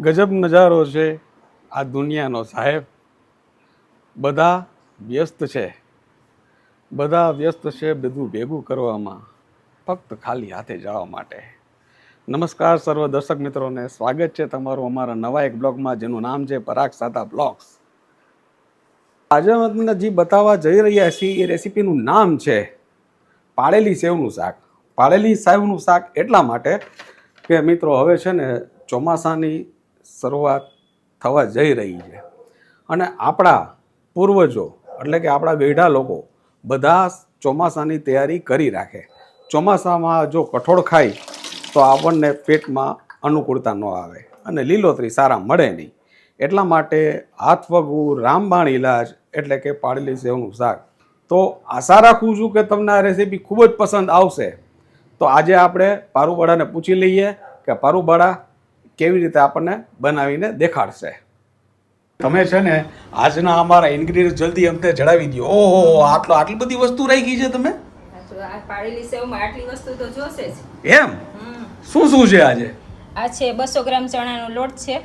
ગજબ નજારો છે આ દુનિયાનો સાહેબ. બધા વ્યસ્ત છે. બધા વ્યસ્ત છે બધું ભેગું કરવામાં, ફક્ત ખાલી હાથે જવા માટે. નમસ્કાર સર્વ દર્શક મિત્રોને, સ્વાગત છે તમારું અમારા નવા એક બ્લોગમાં જેનું નામ છે પરાગ સાદા બ્લોગ્સ. આજે તમને જે બતાવવા જઈ રહ્યા છીએ એ રેસીપીનું નામ છે પાળેલી સેવનું શાક. પાળેલી સેવનું શાક એટલા માટે કે મિત્રો હવે છે ને ચોમાસાની શરૂઆત થવા જઈ રહી છે. અને આપણા પૂર્વજો એટલે કે આપણા વેઢા લોકો બધા ચોમાસાની તૈયારી કરી રાખે. ચોમાસામાં જો કઠોળ ખાય, તો આપણને પેટમાં અનુકૂળતા ન આવે અને લીલોતરી સારા મળે નહીં. એટલા માટે હાથ વગું રામબાણ ઇલાજ એટલે કે પાળેલી સેવનું શાક. તો આશા રાખું છું કે તમને આ રેસીપી ખૂબ જ પસંદ આવશે. તો આજે આપણે પારુબાળાને પૂછી લઈએ કે પારુબાળા કેવી રીતે આપણને બનાવીને દેખાડશે? તમે છે ને આજના અમારા ઇન્ગ્રીડિયન્ટ જલ્દી અમને જણાવી દો ઓહો આટલો આટલી બધી વસ્તુ રાખી છે તમે? એમ? શું શું છે આજે? આ છે બસો ગ્રામ ચણાનો લોટ છે.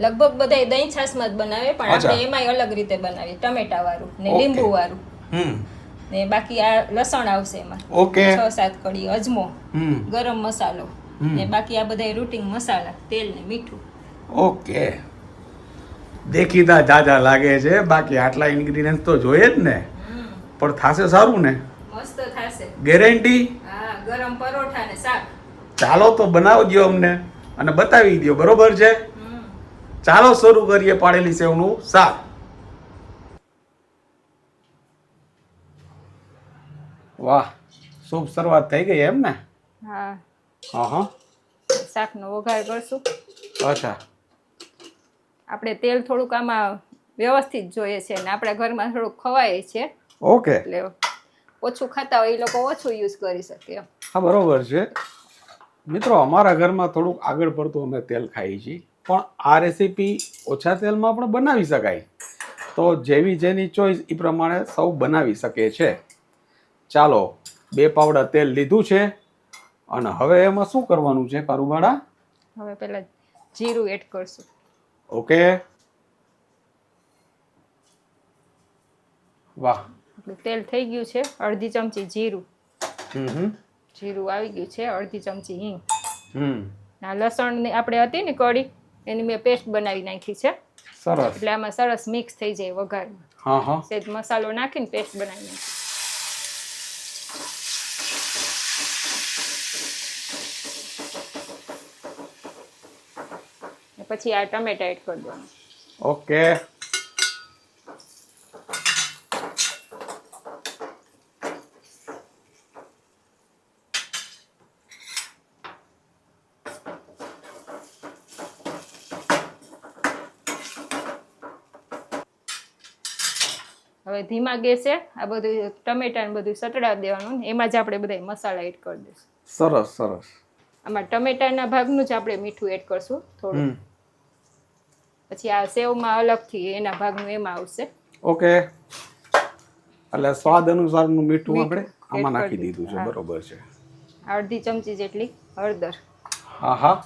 લગભગ બધા દહીં છાશમાં જ બનાવે પણ આપણે એમાંય અલગ રીતે બનાવીએ ટમેટા વાળું ને લીંબુ વાળું ને બાકી આ લસણ આવશે એમાં. ઓકે. છ સાત કડી અજમો ગરમ મસાલો. ને બાકી આ બધા રૂટિંગ મસાલા તેલ ને મીઠું. ઓકે. દેખીતા જાજા લાગે છે. બાકી આટલા ઇન્ગ્રીડિયન્ટ તો જોઈએ જ ને. પણ થાશે સારું ને? મસ્ત થાશે. ગેરંટી હા ગરમ પરોઠા ને શાક. ચાલો તો બનાવજો અમને અને બતાવી દો બરોબર છે? ચાલો શરૂ કરીએ પાડેલી સેવનું શાક. વાહ શુભ શરૂઆત થઈ ગઈ એમ ને? હા. હા શાકનો વઘાર કરશું. અચ્છા. આપણે તેલ થોડુંક આમાં વ્યવસ્થિત જોઈએ છે ને આપણા ઘરમાં થોડુંક ખવાય છે. ઓકે. એટલે ઓછું ખાતા હોય એ લોકો ઓછું યુઝ કરી શકે. હા બરોબર છે. મિત્રો અમારા ઘરમાં થોડુંક આગળ પડતું અમે તેલ ખાઈએ છીએ. પણ આ રેસીપી ઓછા તેલમાં પણ બનાવી શકાય. તો જેવી જેની ચોઈસ એ પ્રમાણે સૌ બનાવી શકે છે. ચાલો બે પાવડા તેલ લીધું છે. અને હવે એમાં શું કરવાનું છે પારુબાડા હવે પહેલા જીરું એડ કરશું. ઓકે. વાહ. તેલ થઈ ગયું છે અડધી ચમચી જીરું. હમ જીરું આવી ગયું છે અડધી ચમચી હિંગ. હમ. આ લસણની આપણે હતી ને કડી એની મેં પેસ્ટ બનાવી નાખી છે. સરસ. એટલે આમાં સરસ મિક્સ થઈ જાય વઘારમાં. હા હા. સેજ મસાલો નાખીને પેસ્ટ બનાવી નાખી પછી આ ટમેટા એડ કરી દેવાનું. ઓકે. હવે ધીમા ગેસે આ બધું ટમેટા ને બધું સટડા દેવાનું એમાં જ આપણે બધા મસાલા એડ કરી દઈશું. સરસ સરસ. આમાં ટમેટાના ભાગનું જ આપણે મીઠું એડ કરશું થોડું પછી આ સેવમાં અલગથી એના ભાગનું એમાં આવશે. ઓકે. એટલે સ્વાદ અનુસારનું મીઠું આપણે આમાં નાખી દીધું છે. બરોબર છે. અડધી ચમચી જેટલી હળદર. હા હા.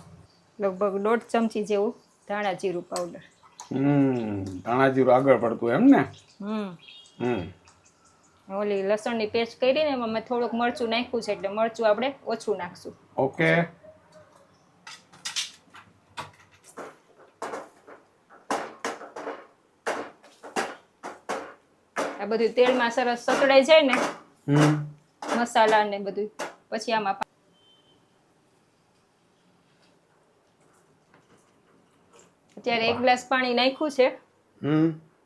લગભગ દોઢ ચમચી જેવું ધાણા જીરું પાવડર. હમ ધાણા જીરું આગળ પડતું એમ ને? હમ. હમ. ઓલી લસણની પેસ્ટ કરી ને એમાં મેં થોડુંક મરચું નાખ્યું છે એટલે મરચું આપણે ઓછું નાખશું. ઓકે. આ બધું તેલમાં સરસ સતડાઈ જાય ને મસાલા ને બધું. પછી આમાં અત્યારે એક ગ્લાસ પાણી નાખ્યું છે.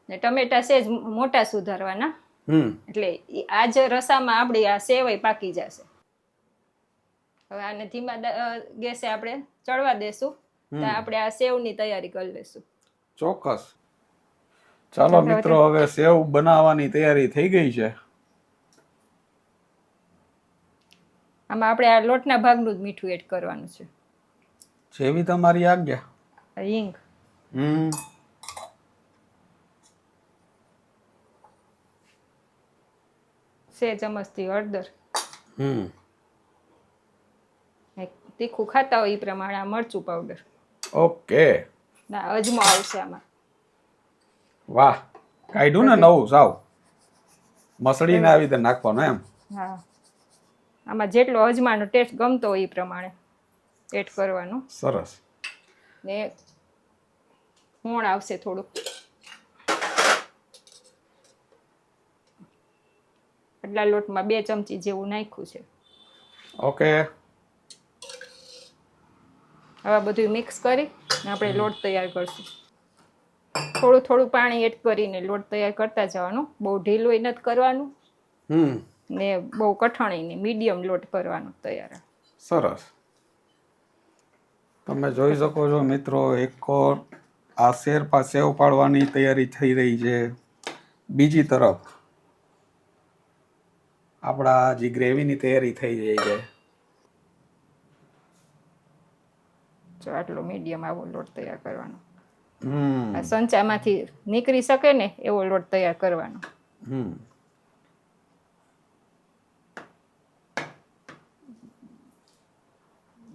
ને ટમેટા સેજ મોટા સુધારવાના. એટલે આ જ રસામાં આપણી આ સેવાય પાકી જશે. હવે આને ધીમા ગેસે આપણે ચડવા દેશું. તો આપણે આ સેવની તૈયારી કરી લેશું. ચોક્કસ. ચાલો મિત્રો હવે સેવ બનાવવાની તૈયારી થઈ ગઈ છે. આમાં આપણે આ લોટના ભાગનું જ મીઠું એડ કરવાનું છે. જેવી તમારી આજ્ઞા. હિંગ. હમ. સે ચમચથી હળદર. હમ. તીખું ખાતા હોય એ પ્રમાણે આ મરચું પાવડર ઓકે. ના અજમો આવશે આમાં. વાહ કાઢ્યું ને નવું સાવ મસળીને આવી રીતે નાખવાનું એમ. હા. આમાં જેટલો અજમાનો ટેસ્ટ ગમતો હોય એ પ્રમાણે એડ કરવાનું. સરસ. ને મોણ આવશે થોડુંક આટલા લોટમાં બે ચમચી જેવું નાખ્યું છે. ઓકે. હવે બધું મિક્સ કરી આપણે લોટ તૈયાર કરશું. થોડું થોડું પાણી એડ કરીને લોટ તૈયાર કરતા જવાનું. બહુ ઢીલું નથી કરવાનું. હમ. ને બહુ કઠણ નહીં. મીડિયમ લોટ કરવાનો તૈયાર. સરસ. તમે જોઈ શકો છો મિત્રો એક આ શેર પાસે પાડવાની તૈયારી થઈ રહી છે. બીજી તરફ આપણા જે ગ્રેવીની તૈયારી થઈ રહી છે. જો આટલો મીડિયમ આવો લોટ તૈયાર કરવાનો. આ સંચામાંથી નીકળી શકે ને એવો લોટ તૈયાર કરવાનો.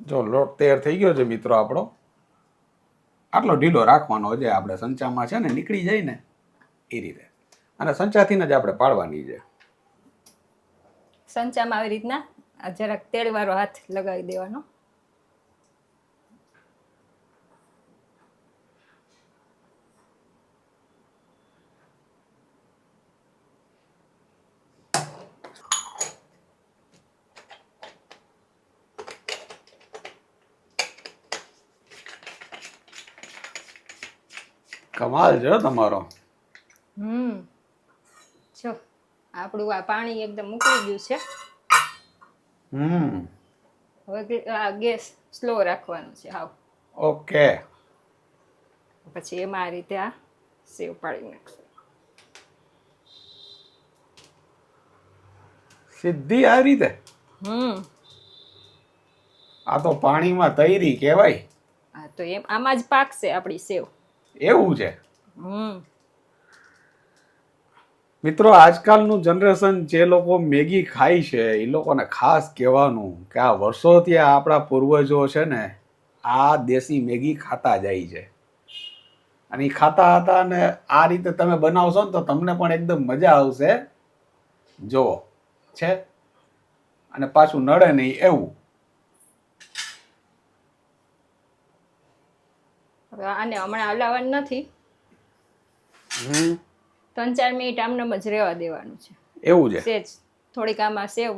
જો લોટ તૈયાર થઈ ગયો છે મિત્રો આપણો. આટલો ઢીલો રાખવાનો છે આપણે સંચામાં છે ને નીકળી જાય ને એ રીતે. અને સંચાથી જ આપણે પાડવાની છે. સંચામાં આવી રીતના જરાક તેલવાળો હાથ લગાવી દેવાનો. કમાલ છે તમારો. હમ. જો આપણું આ પાણી એકદમ મૂકી ગયું છે. હમ. હવે આ ગેસ સ્લો રાખવાનો છે હાવ. ઓકે. પછી એમાં આ રીતે આ સેવ પાડી નાખશું. સીધી આ રીતે? હમ. આ તો પાણીમાં તૈરી કહેવાય. હા તો એમ આમાં જ પાકશે આપણી સેવ. એવું છે? મિત્રો આજકાલનું જનરેશન જે લોકો મેગી ખાય છે એ લોકોને ખાસ કહેવાનું કે આ વર્ષોથી આપણા પૂર્વજો છે ને આ દેશી મેગી ખાતા જાય છે. અને એ ખાતા હતા અને આ રીતે તમે બનાવશો ને તો તમને પણ એકદમ મજા આવશે. જુઓ છે? અને પાછું નડે નહીં એવું. હવે આને હમણાં હલાવવાનું નથી. ત્રણ ચાર મિનિટ આમને જ રહેવા દેવાનું છે. એવું છે? સેજ. થોડીક આમાં સેવ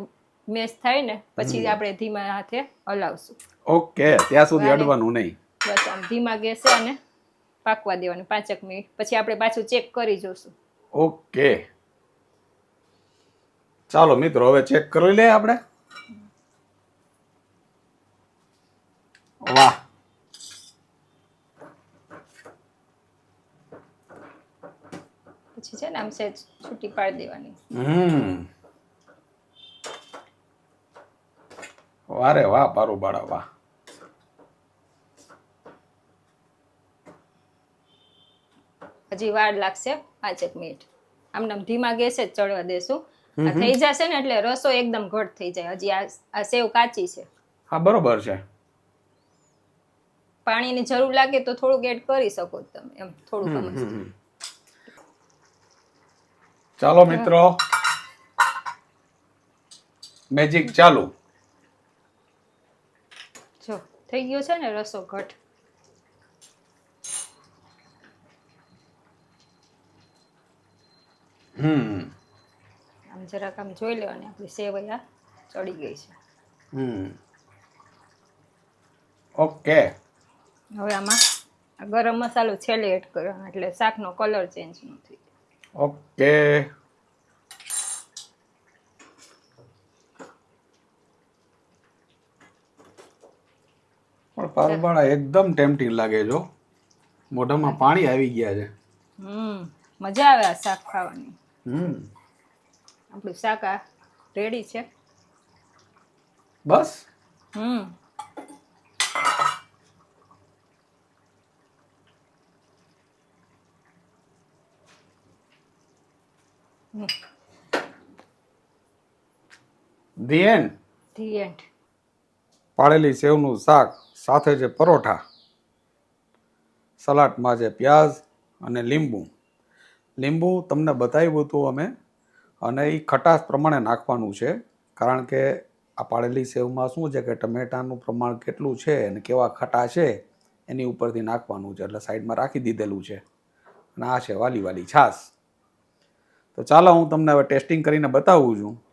મેશ થાય ને પછી આપણે ધીમા હાથે હલાવશું. ઓકે ત્યાં સુધી અડવાનું નહીં. બસ આમ ધીમા ગેસે અને પાકવા દેવાનું પાંચેક મિનિટ. પછી આપણે પાછું ચેક કરી જોશું. ઓકે. ચાલો મિત્રો હવે ચેક કરી લઈએ આપણે. વાહ. પછી છે ને આમ સેજ છૂટી પાડી દેવાની. હમ. વારે વાહ પારું બાળા વાહ. હજી વાર લાગશે પાંચેક મિનિટ. આમનામ ધીમા ગેસે જ ચડવા દેશું. આ થઈ જશે ને એટલે રસો એકદમ ઘટ થઈ જાય. હજી આ સેવ કાચી છે. હા બરોબર છે. પાણીની જરૂર લાગે તો થોડુંક એડ કરી શકો તમે એમ થોડુંક હમ, અમસ્તું. હમ, હમ. ચાલો મિત્રો. મેજિક ચાલુ. જો થઈ ગયો છે ને રસો ઘટ. હમ. આમ જરાક આમ જોઈ લેવાની આપણી સેવૈયા ચડી ગઈ છે. હમ. ઓકે. હવે આમાં આ ગરમ મસાલો છેલ્લે એડ કરવાનો એટલે શાકનો કલર ચેન્જ ન થઈ જાય ઓકે પણ પારુબાળા એકદમ ટેમ્પટિંગ લાગે જો મોઢામાં પાણી આવી ગયા છે. હમ મજા આવે આ શાક ખાવાની. હમ. આપણું શાક આ રેડી છે. બસ? હમ. ધી એન્ડ ધી એન્ડ પાળેલી સેવનું શાક સાથે છે પરોઠા સલાડમાં છે પ્યાજ અને લીંબુ. લીંબુ તમને બતાવ્યું હતું અમે અને એ ખટાશ પ્રમાણે નાખવાનું છે. કારણ કે આ પાડેલી સેવમાં શું છે કે ટમેટાનું પ્રમાણ કેટલું છે અને કેવા ખટા છે એની ઉપરથી નાખવાનું છે. એટલે સાઈડમાં રાખી દીધેલું છે. અને આ છે વાલી વાલી છાશ. તો ચાલો હું તમને હવે ટેસ્ટિંગ કરીને બતાવું છું.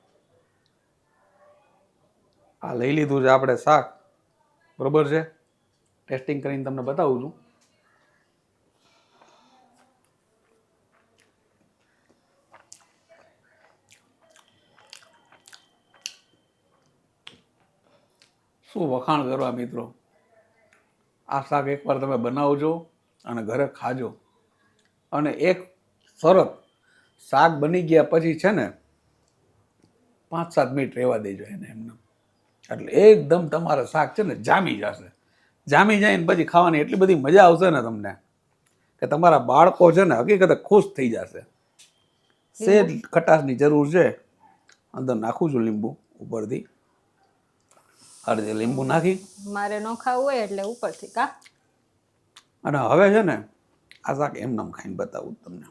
આ લઈ લીધું છે આપણે શાક. બરોબર છે? ટેસ્ટિંગ કરીને તમને બતાવું છું. શું વખાણ કરવા મિત્રો? આ શાક એકવાર તમે બનાવજો અને ઘરે ખાજો. અને એક સરસ શાક બની ગયા પછી છે ને પાંચ સાત મિનિટ રહેવા દેજો એને એમને. એટલે એકદમ તમારે શાક છે ને જામી જશે. જામી જાય ને પછી ખાવાની એટલી બધી મજા આવશે ને તમને કે તમારા બાળકો છે ને હકીકતે ખુશ થઈ જશે. સેજ ખટાશની જરૂર છે. અંદર નાખું છું લીંબુ ઉપરથી. અડધે લીંબુ નાખી. મારે ન ખાવું હોય એટલે ઉપરથી કા? અને હવે છે ને આ શાક એમ નામ ખાઈને બતાવું તમને.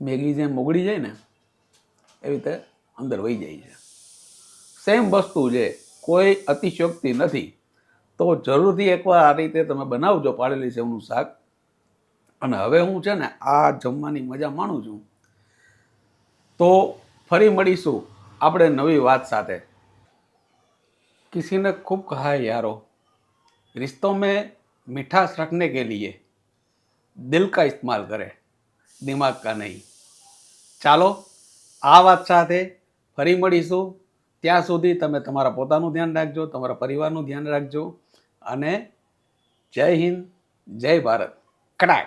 મેગી જેમ ઓગળી જાય ને, એવી રીતે અંદર વહી જાય છે. સેમ વસ્તુ છે, કોઈ અતિશયોક્તિ નથી. તો જરૂરથી એકવાર આ રીતે તમે બનાવજો પાડેલી સેવનું શાક. અને હવે હું છે ને આ જમવાની મજા માણું છું. તો ફરી મળીશું આપણે નવી વાત સાથે. કિસીને ખૂબ કહા યારો. રિશ્તો મેં મીઠાશ રખને કે લીએ. દિલ કા ઇસ્તેમાલ કરે. દિમાગ કા નહીં. ચાલો, આ વાત સાથે ફરી મળીશું. ત્યાં સુધી તમે તમારા પોતાનું ધ્યાન રાખજો, તમારા પરિવારનું ધ્યાન રાખજો. અને જય હિન્દ, જય ભારત. કડાક